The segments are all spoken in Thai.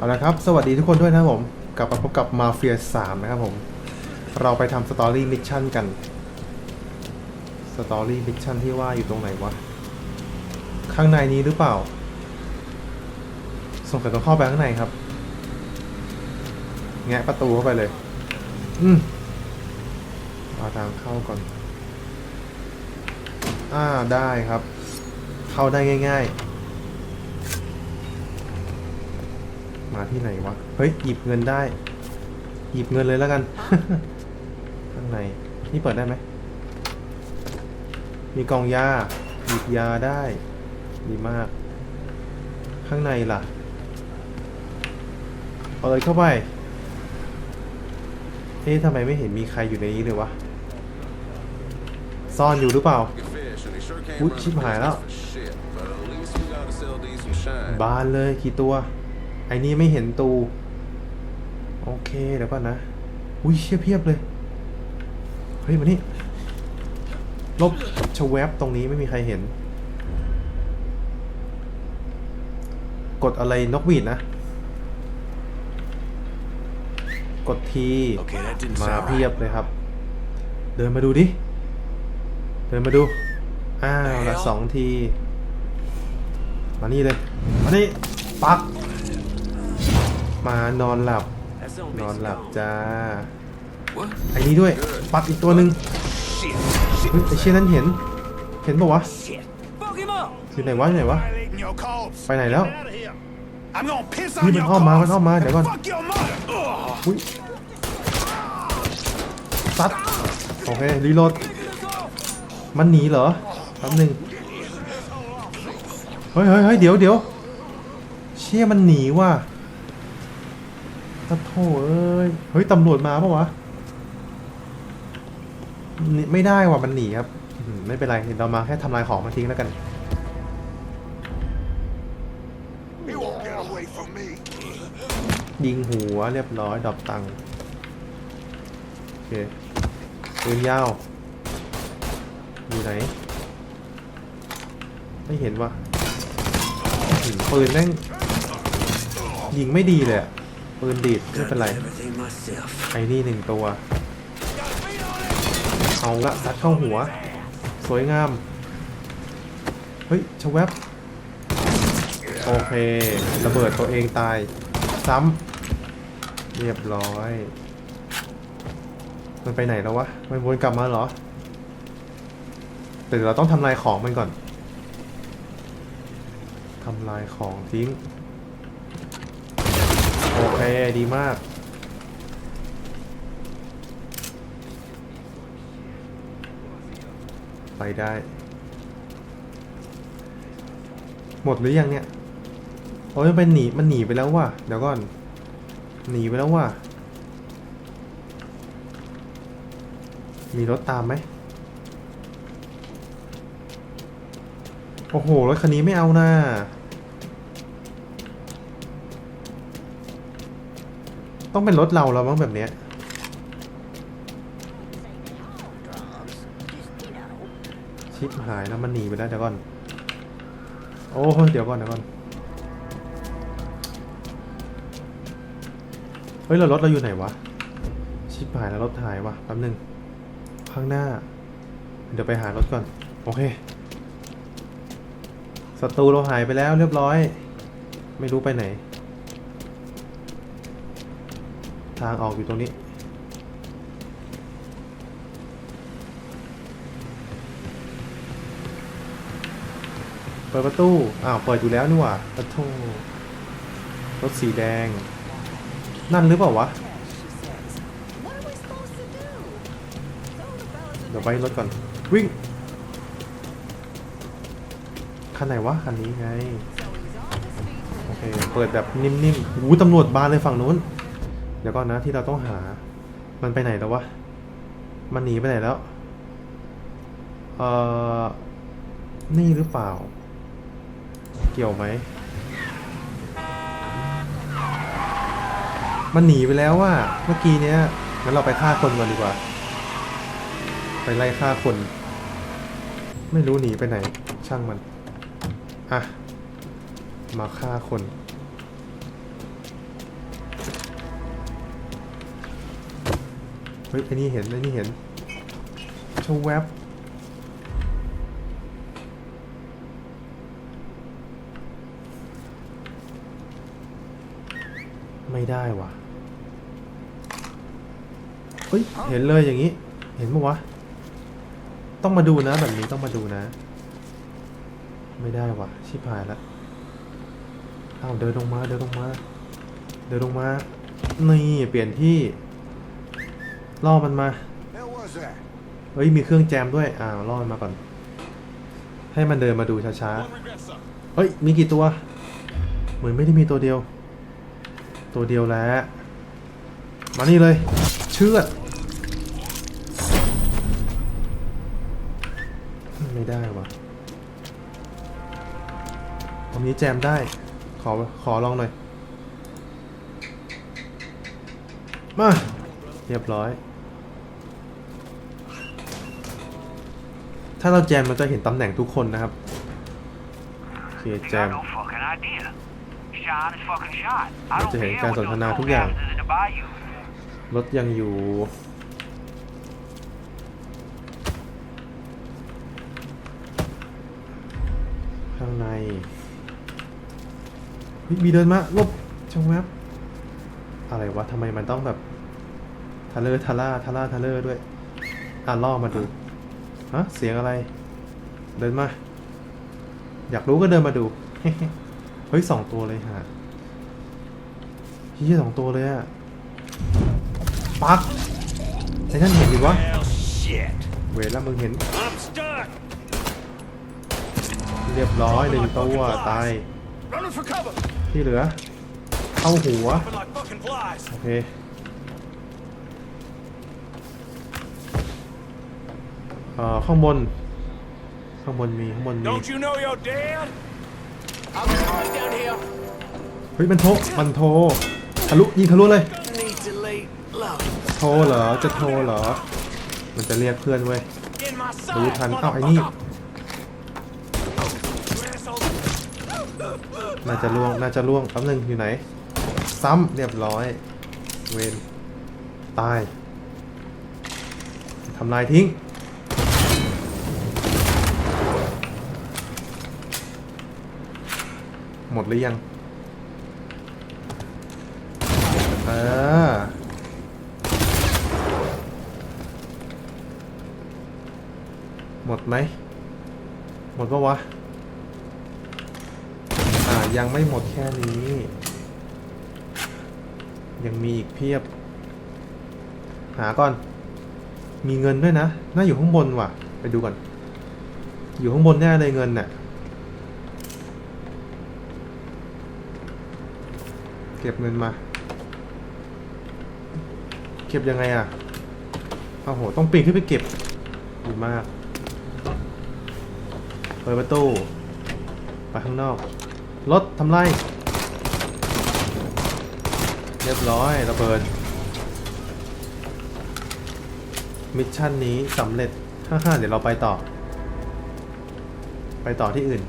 เอาละครับ สวัสดีทุกคนด้วยนะครับผม กลับมาพบกับมาเฟีย3นะครับผม เราไปทำสตอรี่มิชชั่นกัน สตอรี่มิชชั่นที่ว่าอยู่ตรงไหนวะ ข้างในนี้หรือเปล่า ส่งแต่ต้องเข้าไปข้างในครับ แงะประตูเข้าไปเลย อืมเอาทางเข้าก่อน อ่าได้ครับ เข้าได้ง่าย ๆ มาที่ไหนวะ เฮ้ย หยิบเงินได้ หยิบเงินเลยแล้วกัน ข้างใน นี่เปิดได้ไหม มีกองยา หยิบยาได้ ดีมาก ข้างในล่ะเปิดเข้าไป เอ๊ะทำไมไม่เห็นมีใครอยู่ในนี้เลยวะ ซ่อนอยู่หรือเปล่า อุ๊ยชิบหายแล้ว บานเลยกี่ตัว ไอ้นี่ไม่เห็นตู โอเคเดี๋ยวก่อนนะ อุ้ยเชี่ยเพียบเลย เฮ้ยมานี่ ลบชะแวบตรงนี้ไม่มีใครเห็น กดอะไรนกหวีดนะ กดที Okay, that didn't มา sound เพีย right. บเลยครับ เดินมาดูดิ เดินมาดู อ้าวละสองที มานี่เลย มานี่ ปัก มานอนหลับ That zone นอน basically หลับ gone. จ้า What? ไอ้นี้ด้วย ปักอีกตัวหนึ่ง Shit. เฮ้ยไอ้เชี่ยนั้นเห็น เห็นปะวะ Shit. Fuck him up. อยู่ไหนวะอยู่ไหนวะ Violating your corpse. ไปไหนแล้ว Get out of here. I'm gonna piss นี่ on มัน your อ้อมมา มัน corpse อ้อมมา เดี๋ยวก่อน and fuck your mother. Ugh. อุ้ยซัด โอเค รีโหลด มันหนีเหรอแป๊บหนึงเฮ้ยเฮ้ยเฮ้ยเดี๋ยวเดี๋ยวเชี่ยมันหนีว่ะ ตะโถเอ้ย เฮ้ย ตำรวจมาปะวะ ไม่ได้ว่ะมันหนีครับ ไม่เป็นไร เรามาแค่ทำลายของมาทิ้งแล้วกัน ยิงหัวเรียบร้อย ดอปตังค์โอเคปืนยาว อยู่ไหน ไม่เห็นว่ะปืนแม่งยิงไม่ดีเลยอะ ปืนดีดไม่เป็นไร Everything myself. ไอ้นี่หนึ่งตัวเอาละซัดเข้าหัว สวยงาม เฮ้ยชะแวบโอเค ระเบิดตัวเองตาย ซ้ำเรียบร้อย มันไปไหนแล้ววะ มันวนกลับมาเหรอ แต่เดี๋ยวเราต้องทำลายของมันก่อนทำลายของทิ้งโอ เคดีมากไปได้ หมดหรือยังเนี่ยโอ้ยมันเป็นหนีมันหนีไปแล้วว่ะเดี๋ยวก่อน หนีไปแล้วว่ะมีรถตามไหมโอ้โหรถคันนี้ไม่เอานะ ต้องเป็นรถเราแล้วมั้งแบบเนี้ยชิปหายแล้วมันหนีไปแล้วเดี๋ยวก่อน โอ้เดี๋ยวก่อนเดี๋ยวก่อน เฮ้ยเรารถเราอยู่ไหนวะ ชิปหายแล้วรถหายวะแป๊บนึง ข้างหน้า เดี๋ยวไปหารถก่อน โอเคศัตรูเราหายไปแล้วเรียบร้อย ไม่รู้ไปไหน ทางออกอยู่ตรงนี้ เปิดประตู อ้าว เปิดอยู่แล้วนี่หว่า ประตู รถสีแดง นั่นหรือเปล่าวะ เดี๋ยวไปรถก่อน วิ่ง คันไหนวะ คันนี้ไง โอเค เปิดแบบนิ่มๆหูตำรวจบานเลยฝั่งนู้น เดี๋ยวก่อนนะที่เราต้องหา มันไปไหนแล้ววะ มันหนีไปไหนแล้ว เอ่อ นี่หรือเปล่า เกี่ยวไหม มันหนีไปแล้วว่าเมื่อกี้เนี้ย งั้นเราไปฆ่าคนก่อนดีกว่า ไปไล่ฆ่าคน ไม่รู้หนีไปไหน ช่างมัน อะ มาฆ่าคน เฮ้ยไอ้นี่เห็นไอ้นี่เห็นชวแวบไม่ได้ว่ะ เฮ้ย เห็นเลยอย่างนี้ เห็นปะวะ ต้องมาดูนะแบบนี้ต้องมาดูนะ ไม่ได้ว่ะ ชิบหายละอ้าวเดินลงมา เดินลงมา เดินลงมา นี่ เปลี่ยนที่ ล่อมันมา Hell was that? เฮ้ย มีเครื่องแจมด้วยอ้าวล่อมันมาก่อน ให้มันเดินมาดูช้าๆ เฮ้ย มีกี่ตัว เหมือนไม่ได้มีตัวเดียว ตัวเดียวแล้ว มานี่เลย เชือด ไม่ได้วะตรงนี้แจมได้ ขอ ขอลองหน่อย มา เรียบร้อย ถ้าเราแจมมันจะเห็นตำแหน่งทุกคนนะครับโอเคแจม Got no fucking idea. Shot is fucking shot. I What don't the heck? care การสนทนาทุกอย่าง รถยังอยู่ ข้างในมีเดินมาลบช่องแวบอะไรวะทำไมมันต้องแบบทะเลอร์ทะล่าทะล่าทะเลอร์ด้วย อะล่อมาดู ฮะเสียงอะไร เดินมา อยากรู้ก็เดินมาดู เฮ้ยสองตัวเลยฮะเฮียสองตัวเลยอะปักไอ้นั่นเห็นดิวะ Well, shit. เวรแล้วมึงเห็น I'm stuck. เรียบร้อยหนึ่งตัวตาย Running for cover. ที่เหลือ เข้าหัว But like fucking flies. โอเค อ่อข้างบน ข้างบนมีข้างบนมี Don't you know you're dead? I'm right down here. เฮ้ยมันโทรมันโทรทะลุยิงทะลุเลย Need to lay low. โทรเหรอจะโทรเหรอ มันจะเรียกเพื่อนเว้ย In my รู้ sight, ทันเอ้าไอ้นี่ motherfucker. You asshole. น่าจะล่วงน่าจะล่วงแป๊บนึงอยู่ไหน ซ้ำเรียบร้อย เวนตายทำลายทิ้ง หมดหรือยัง เออ หมดไหม หมดปะวะ อ่า ยังไม่หมดแค่นี้ ยังมีอีกเพียบ หาก่อน มีเงินด้วยนะ น่าอยู่ข้างบนว่ะ ไปดูก่อน อยู่ข้างบนแน่เลยเงินน่ะ เก็บเงินมา เก็บยังไงอะโอ้โห ต้องปีนขึ้นไปเก็บดีมากเปิดประตูไปข้างนอก รถทำไร เรียบร้อยระเบิด มิชชั่นนี้สำเร็จฮ่าๆเดี๋ยวเราไปต่อ ไปต่อที่อื่น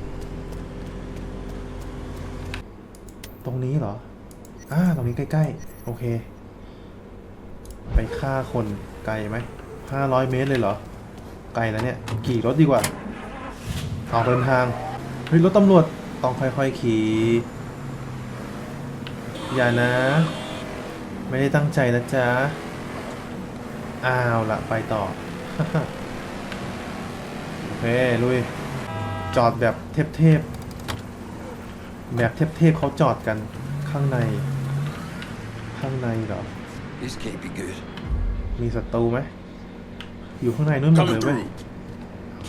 ตรงนี้เหรอ อ่าตรงนี้ใกล้ๆ โอเค ไปฆ่าคนไกลไหมห้าร้อยเมตรเลยเหรอ ไกลแล้วเนี่ยกี่รถดีกว่า ออกเดินทาง เฮ้ย รถตำรวจ ต้องค่อยๆขี่ อย่านะ ไม่ได้ตั้งใจนะจ๊ะ อ้าวละไปต่อ โอเค ลุย จอดแบบเทพๆแบบเทพๆเขาจอดกันข้างใน ข้างในเหรอ This can't be good. มีศัตรูไหม อยู่ข้างในนู่นหมดเลยเว้ย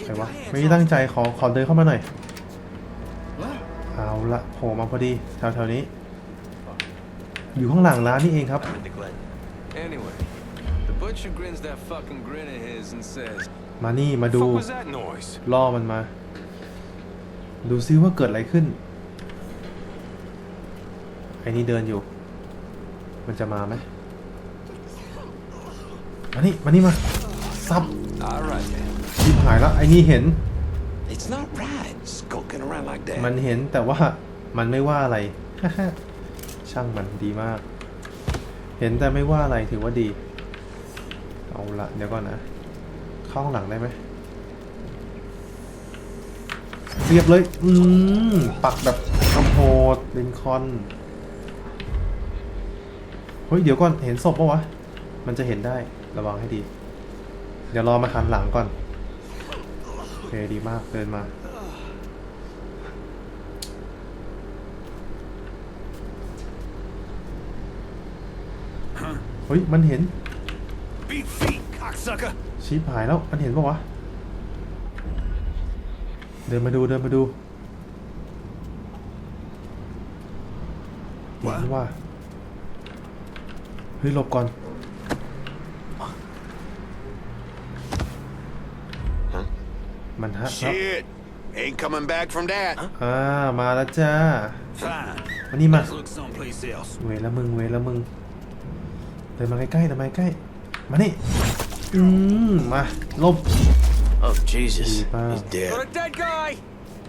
ใครวะ ไม่ได้ตั้งใจขอขอเดินเข้ามาหน่อยเอาละโผล่มาพอดีแถวๆนี้ อยู่ข้างหลังร้านนี่เองครับ Anyway, the butcher grins that fucking grin of his and says, มานี่มาดู "Fuck was that noise?" ล่อมันมา ดูซิว่าเกิดอะไรขึ้น ไอ้นี่เดินอยู่ มันจะมาไหมมานี่มานี่มาซับ All right then. ชิบหายแล้วไอ้นี่เห็น It's not right skulking around like that. มันเห็นแต่ว่ามันไม่ว่าอะไร ช่างมันดีมาก เห็นแต่ไม่ว่าอะไรถือว่าดี เอาละเดี๋ยวก่อนนะ เข้าข้างหลังได้ไหมเรียบเลย อืม ปักแบบกำโหดลินคอล์น เฮ้ย เดี๋ยวก่อน เห็นศพปะวะ มันจะเห็นได้ ระวังให้ดี เดี๋ยวรอมาหันหลังก่อน โอเค ดีมาก เดินมา เฮ้ย มันเห็น Beat feet, cocksucker. ชี้หายแล้ว มันเห็นปะวะ เดินมาดู เดินมาดูเห็นว่าเฮ้ยหลบก่อนมันฮะแล้ว Shit. Ain't coming back from that. อ่ามาแล้วจ้า Fine. มานี่มา Let's look someplace else. เวรละมึงเวรละมึงเดินมาใกล้ๆเดินมาใกล้ๆมานี่อืมมาหลบ Oh, Jesus. Diba? He's dead. Got a dead guy!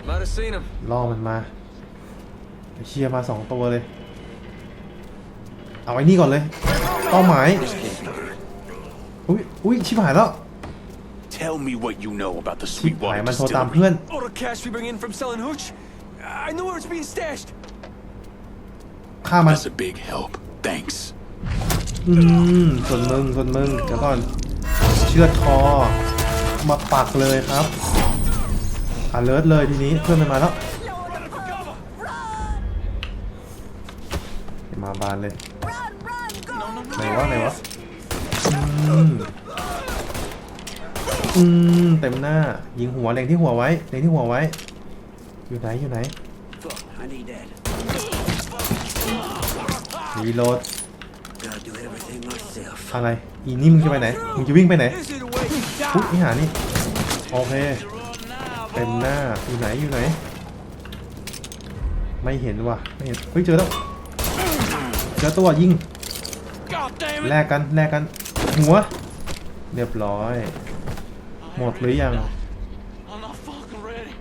Might have seen him. ล่อมันมาไอ้เชียร์มาสองตัวเลย เอาไอ้นี่ก่อนเลย เป้าหมาย อุ้ยอุ้ยชิบหายแล้ว Tell me what you know about the ชิบหาย Sweetwater มันโทรตาม distillery. เพื่อน All the cash we bring in from selling hooch? I know where it's being stashed. ฆ่ามัน That's a big help. Thanks. อืมส่วนมึงส่วนมึงเดี๋ยวก่อนเชือดคอ มาปักเลยครับอเลิร์เลยทีนี้เพื่อนมันมาแล้ว มาบานเลย Run, run, go! ไหนวะไหนวะอืมอืมเต็มหน้า ยิงหัวเล็งที่หัวไว้เล็งที่หัวไว้ อยู่ไหนอยู่ไหนรีโหลดอะไร อีนี่มึงจะไปไหน มึงจะวิ่งไปไหน This is the way you อุ๊ย die! นี่หานี่ โอเค เต็มหน้า อยู่ไหน อยู่ไหน ไม่เห็นว่ะ ไม่เห็น เฮ้ย เจอแล้ว เจอตัวยิง แลกกันแลกกัน หัว เรียบร้อย หมดหรือยัง I'm not fucking ready.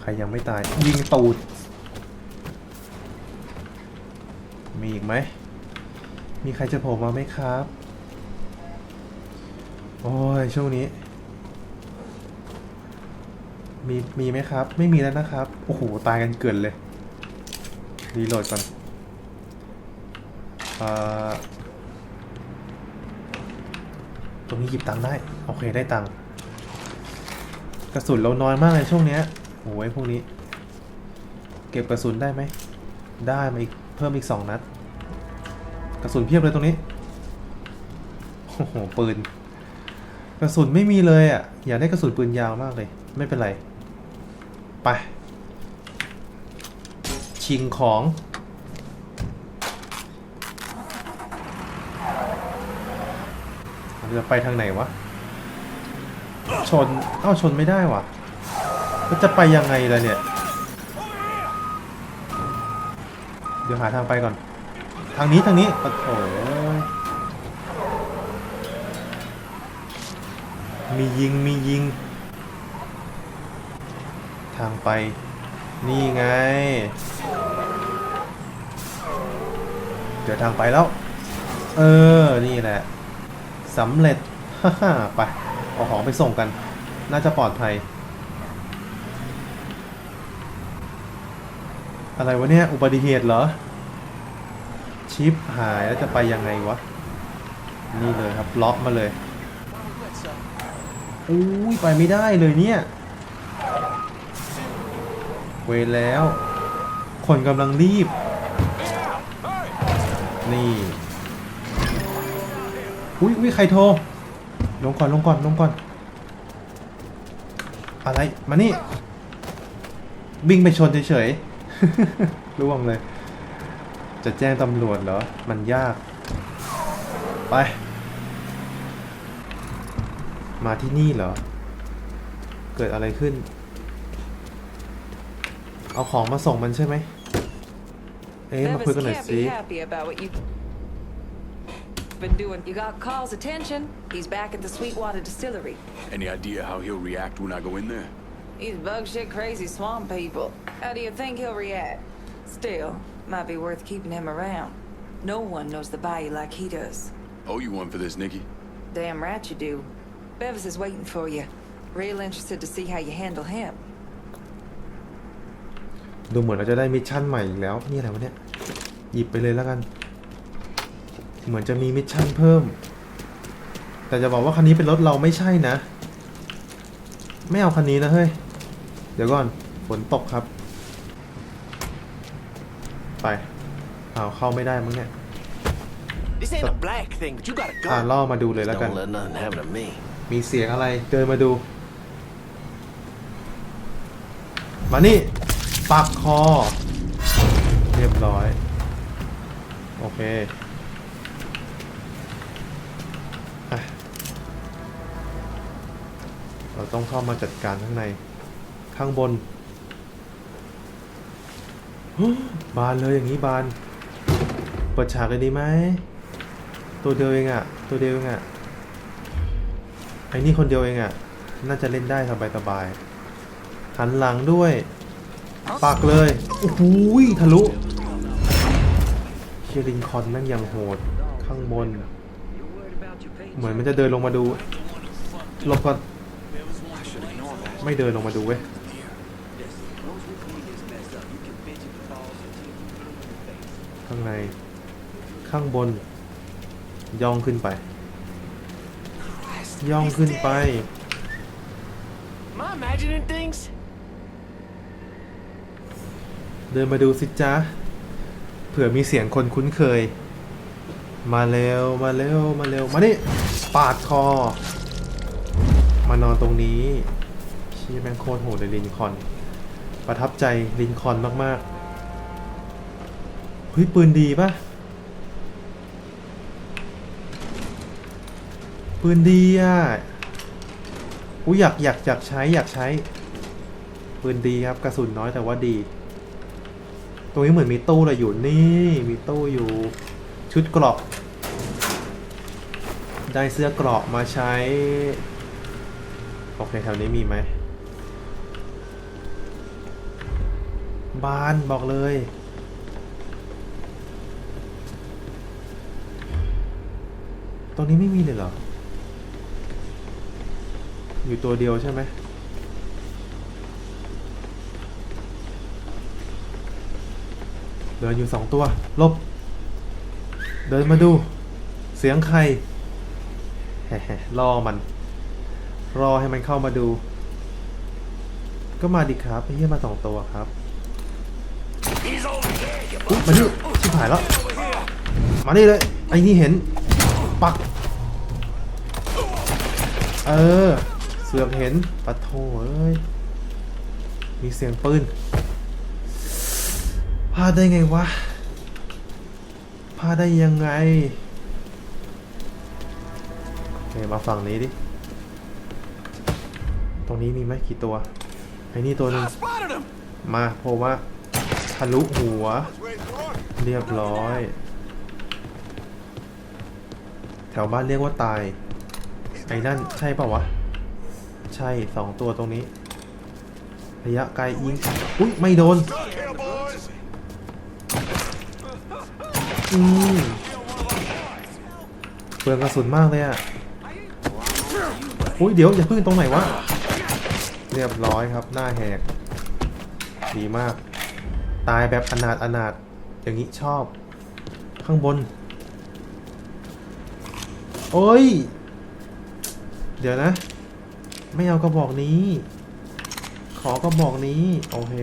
ใครยังไม่ตาย ยิงตูด มีอีกไหม มีใครจะโผล่มาไหมครับ โอ้ย ช่วงนี้ มี มีไหมครับ ไม่มีแล้วนะครับ โอ้โห ตายกันเกินเลย รีโหลดก่อนเอ่อ ตรงนี้หยิบตังค์ได้ โอเคได้ตังค์กระสุนเราน้อยมากเลยช่วงเนี้ยโอ้ยพวกนี้ เก็บกระสุนได้ไหม ได้มาอีกเพิ่มอีกสองนัด กระสุนเพียบเลยตรงนี้ โอ้โหปืน กระสุนไม่มีเลยอะ อยากได้กระสุนปืนยาวมากเลย ไม่เป็นไร ไป ชิงของเรา จะไปทางไหนวะ ชน เอ้าชนไม่ได้วะก็จะไปยังไงล่ะเนี่ย เดี๋ยวหาทางไปก่อน ทางนี้ทางนี้โอ้โหมียิงมียิง ทางไป นี่ไง เดี๋ยวทางไปแล้ว เออ นี่แหละ สำเร็จฮ่าฮไป เอาของไปส่งกัน น่าจะปลอดภัย อะไรวะเนี่ย อุบัติเหตุเหรอ ชิปหายแล้วจะไปยังไงวะ นี่เลยครับล็อกมาเลยอุ้ยไปไม่ได้เลยเนี่ย เวแล้ว คนกำลังรีบ นี่ อุ้ยอุ้ยใครโทร ลงก่อนลงก่อนลงก่อน อะไร มานี่ วิ่งไปชนเฉยๆ ร่วงเลย จะแจ้งตำรวจเหรอ มันยาก ไป มาที่นี่เหรอ เกิดอะไรขึ้น เอาของมาส่งมันใช่ไหม เอ๊ะ มาคุย Bevis กันหน่อย can't สิ been doing. You got Carl's attention. He's back at the Sweetwater Distillery. Any idea how he'll react when I go in there? These bug shit crazy swamp people. How do you think he'll react? Still, might be worth keeping him around. No one knows the bayou like he does. Owe you one for this, Nikki. Damn right you do. Bevis is waiting for you. Real interested to see how you handle him. ดูเหมือนเราจะได้มิชชั่นใหม่อีกแล้ว นี่อะไรวะเนี่ย หยิบไปเลยแล้วกัน เหมือนจะมีมิชชั่นเพิ่ม แต่จะบอกว่าคันนี้เป็นรถเราไม่ใช่นะ ไม่เอาคันนี้นะเฮ้ย เดี๋ยวก่อน ฝนตกครับ ไป เอาเข้าไม่ได้มั้งเนี่ย This ain't a black thing, but you got a อ่า gun. ล่อมาดูเลยแล้วกัน Don't let nothing happen to me. มีเสียงอะไร เดินมาดู มานี่ ปักคอ เรียบร้อย โอเคอะ เราต้องเข้ามาจัดการข้างใน ข้างบน บานเลยอย่างนี้บาน เปิดฉากเลยดีไหม ตัวเดียวเองอะตัวเดียวเองอะไอ้นี่คนเดียวเองอะ่ะ น่าจะเล่นได้สบายสบายๆหันหลังด้วย ปักเลย โอ้โหทะลุเชียริงคอนนั่งอย่างโหด ข้างบน เหมือนมันจะเดินลงมาดูหลบก่อนไม่เดินลงมาดูเว้ยข้างในข้างบน ย่องขึ้นไป ย่องขึ้นไป Am I imagining things? เดินมาดูสิจ๊ะเผื่อมีเสียงคนคุ้นเคย มาเร็วมาเร็วมาเร็วมานี่ปาดคอ มานอนตรงนี้ชี้แม่งโคตรโหดเลยลินคอน ประทับใจลินคอล์นมากๆเฮ้ยปืนดีปะปืนดีอะอุ้ยอยากอยากอยากใช้อยากใช้ ปืนดีครับกระสุนน้อยแต่ว่าดี ตรงนี้เหมือนมีตู้อะไรอยู่นี่ มีตู้อยู่ ชุดเกราะได้เสื้อเกราะมาใช้ โอเคแถวนี้มีไหม บานบอกเลย ตรงนี้ไม่มีเลยเหรอ อยู่ตัวเดียวใช่ไหมเดินออยู่สองตัว ลบ เดินมาดู เสียงใครแฮ่ๆรอมัน รอให้มันเข้ามาดู ก็มาดิครับเหี้ยมาสองตัวครับอุ๊ยมานี่ชิบหายแล้ว มานี่เลย ไอ้นี่เห็น ปัก เออ เสือกเห็นปะโถเอ้ย มีเสียงปืนพลาดได้ไงวะาดได้ยังไงโอเคมาฝั่งนี้ดิ ตรงนี้มีไหมกี่ตัว ไอ้นี่ตัวหนึ่ง Spotted him! มาโผล่มาทะลุหัว เรียบร้อย แถวบ้านเรียกว่าตาย ไอ้นั่นใช่เปล่าวะ ใช่สองตัวตรงนี้ ระยะไกลยิง อุ้ยไม่โดน อืมเปลืองกระสุนมากเลยอะอุ้ยเดี๋ยวอย่าพึ่งตรงไหนวะ เรียบร้อยครับ หน้าแหก ดีมาก ตายแบบอนาถอนาถอย่างนี้ชอบ ข้างบน โอ้ย เดี๋ยวนะ ไม่เอากระบอกนี้ ขอกระบอกนี้ โอเค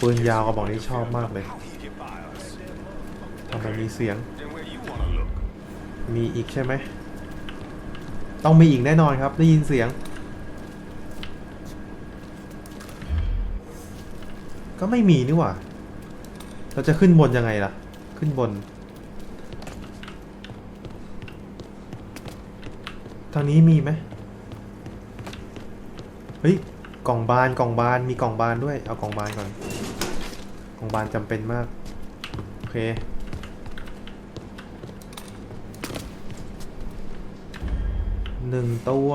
ปืนยาวกระบอกนี้ชอบมากเลยทำไมมีเสียง มีอีกใช่ไหม ต้องมีอีกแน่นอนครับ ได้ยินเสียง ก็ไม่มีนี่หว่า เราจะขึ้นบนยังไงล่ะ ขึ้นบน ทางนี้มีไหมเฮ้ย กล่องบาน กล่องบาน มีกล่องบานด้วย เอากล่องบานก่อน งบานจำเป็นมาก โอเค หนึ่งตัว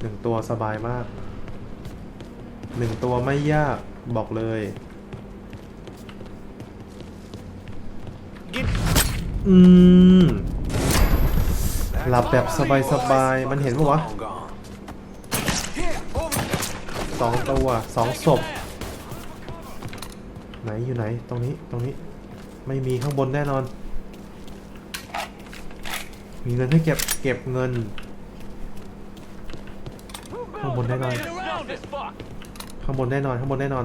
หนึ่งตัวสบายมาก หนึ่งตัวไม่ยากบอกเลยอืม หลับแบบสบายๆ มันเห็นปะวะสองตัวสองศพ ไหนอยู่ไหนตรงนี้ตรงนี้ไม่มีข้างบนแน่นอน มีเงินให้เก็บเก็บเงิน ข้างบนแน่นอนข้างบนแน่นอนข้างบนแน่นอน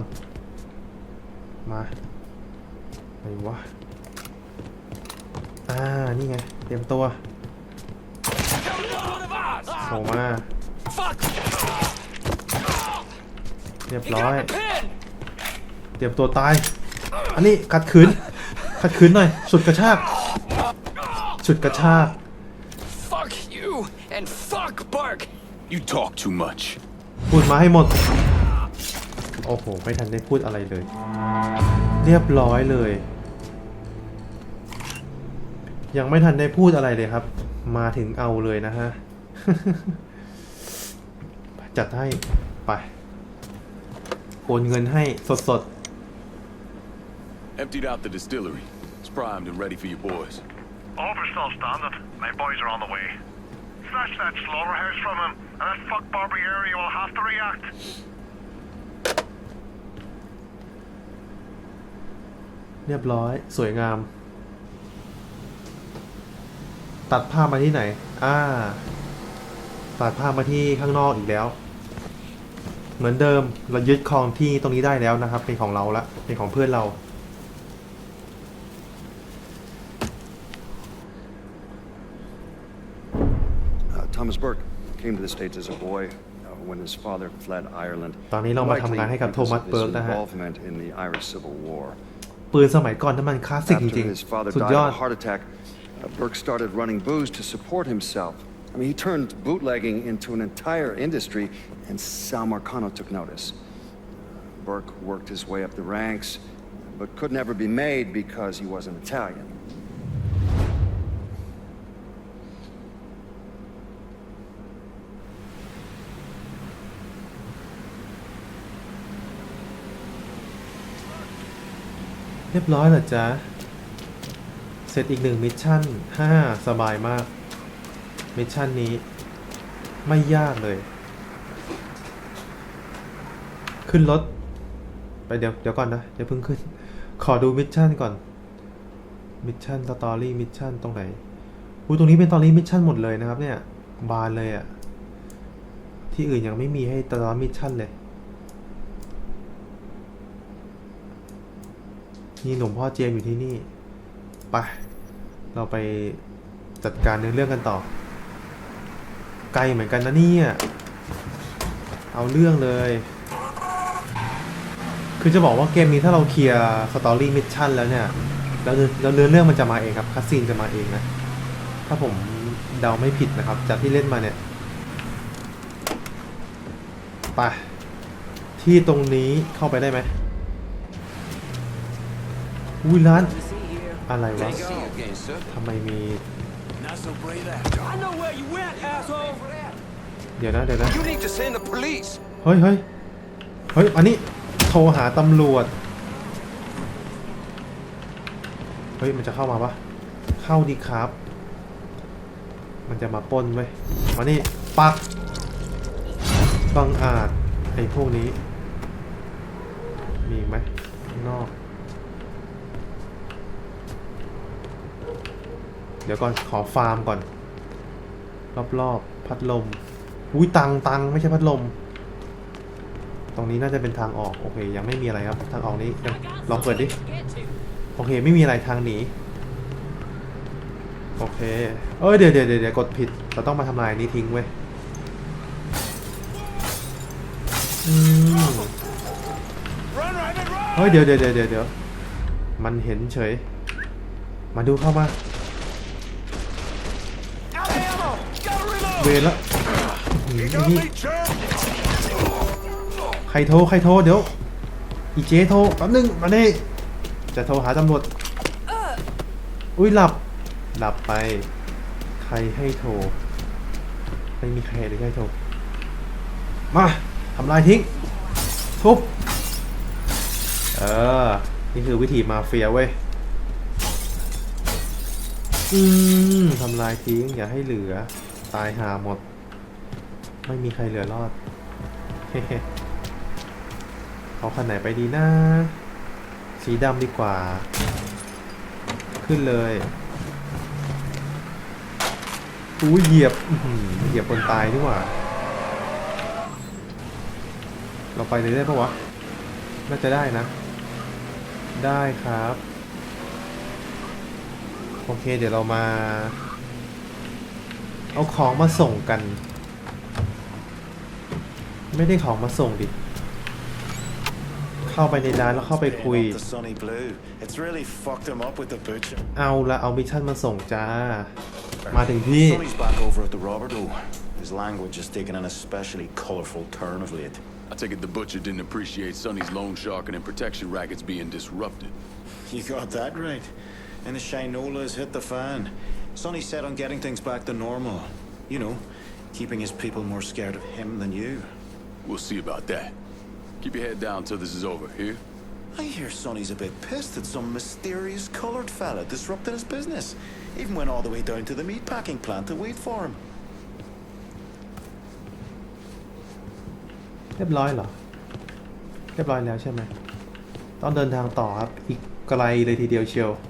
มาไหนวะอ่านี่ไงเตรียมตัว One of ours. โผล่มาเรียบร้อย เตรียมตัวตาย อันนี้ขัดขืน ขัดขืนหน่อย สุดกระชาก สุดกระชาก Fuck you and fuck Bark. You talk too much. พูดมาให้หมด โอ้โห ไม่ทันได้พูดอะไรเลย เรียบร้อยเลย ยังไม่ทันได้พูดอะไรเลยครับ มาถึงเอาเลยนะฮะ จัดให้ ไป โอนเงินให้สด Emptied out the distillery. It's primed and ready for you boys. Overstall standard. My boys are on the way. Snatch that slaughterhouse from him, and that fuck Barbie area will have to react. ๆเรียบร้อย สวยงาม ตัดภาพมาที่ไหน อ่า ตัดภาพมาที่ข้างนอกอีกแล้ว เหมือนเดิม เรายึดครองที่ตรงนี้ได้แล้วนะครับ เป็นของเราละ เป็นของเพื่อนเรา Thomas Burke came to the States as a boy uh, when his father fled Ireland. ตอนนี้เรามาทำงานให้กับ likely โทมัส because of เบิร์ก his นะฮะ involvement in the Irish Civil War. ปืนสมัยก่อนนั้นมันคลาสสิกจ After ริง his father ๆ สุด died ย of อด a heart attack, uh, Burke started running booze to support himself. I mean, he turned bootlegging into an entire industry, and Sal Marcano took notice. Burke worked his way up the ranks, but could never be made because he wasn't Italian. เรียบร้อยเหรอจ๊ะ เสร็จอีกหนึ่งมิชชั่นห้าสบายมาก มิชชั่นนี้ ไม่ยากเลย ขึ้นรถ ไปเดี๋ยวเดี๋ยวก่อนนะ เดี๋ยวเพิ่งขึ้น ขอดูมิชชั่นก่อน มิชชั่นสตอรี่มิชชั่นตรงไหนอุ้ยตรงนี้เป็นสตอรี่มิชชั่นหมดเลยนะครับเนี่ย บานเลยอะที่อื่นยังไม่มีให้สตอรี่มิชชั่นเลย นี่หนุ่มพ่อเจมอยู่ที่นี่ไปเราไปจัดการเนื้อเรื่องกันต่อ ไกลเหมือนกันนะเนี่ยเอาเรื่องเลย คือจะบอกว่าเกมนี้ถ้าเราเคลียร์สตอรี่มิชชั่นแล้วเนี่ยแล้วเนื้อแล้วเนื้อเรื่องมันจะมาเองครับคัสซีนจะมาเองนะ ถ้าผมเดาไม่ผิดนะครับ จากที่เล่นมาเนี่ยไปที่ตรงนี้เข้าไปได้ไหม อุ้ยร้าน อะไรวะ See you again, sir. ทำไมมี Not so brave after. I know where you went, asshole. เดี๋ยวนะเดี๋ยวนะ You need to send the police. เฮ้ยเฮ้ยเฮ้ยอันนี้โทรหาตำรวจ เฮ้ย มันจะเข้ามาปะเข้าดีครับ มันจะมาปล้นเว้ยมานี่ ปักบังอาจไอ้พวกนี้ มีอีกไหมข้างนอก เดี๋ยวก่อนขอฟาร์มก่อน รอบๆ พัดลมอุ้ยตังตังไม่ใช่พัดลม ตรงนี้น่าจะเป็นทางออก โอเค ยังไม่มีอะไรครับ ทางออกนี้ลองเปิดดิ โอเค ไม่มีอะไรทางหนี โอเค เอ้ย เดี๋ยวเดี๋ยวเดี๋ยวกดผิด เราต้องมาทำลายนี้ทิ้งเว้ยเฮ้ยเดี๋ยวเดี๋ยวเดี๋ยวเดี๋ยวเดี๋ยวมันเห็นเฉย มาดูเข้ามา เวรละอื้อหือไอ้นี่ใครโทรใครโทรเดี๋ยวอีเจโทรแป๊บนึงมาเน่จะโทรหาตำรวจอุ้ยหลับ หลับไป ใครให้โทรไม่มีใครหรือใครโทรมาทำลายทิ้งทุบเออ นี่คือวิธีมาเฟียเว้ยอืมทำลายทิ้งอย่าให้เหลือ ตายหาหมด ไม่มีใครเหลือรอด เอาคันไหนไปดีนะ สีดำดีกว่า ขึ้นเลยอู้เหยียบเหยียบคนตายดีกว่า เราไปเลยได้ปะวะ น่าจะได้นะ ได้ครับ โอเค เดี๋ยวเรามา เอาของมาส่งกัน ไม่ได้ของมาส่งดิ เข้าไปในร้านแล้วเข้าไปคุย The Sunny Blue. It's really fucked him up with the butcher. เอาละเอามิชชั่นมาส่งจ้า มาถึงที่ Sonny's back over at the Roberto. His language has taken an especially colourful turn of late. I take it the butcher didn't appreciate Sonny's loan sharking and protection rackets being disrupted. You got that right. And the Shinola has hit the fan. Sonny set on getting things back to normal. You know, keeping his people more scared of him than you. We'll see about that. Keep your head down till this is over, here? I hear Sonny's a bit pissed that some mysterious colored fella disrupted his business. Even went all the way down to the meatpacking plant to wait for him. Got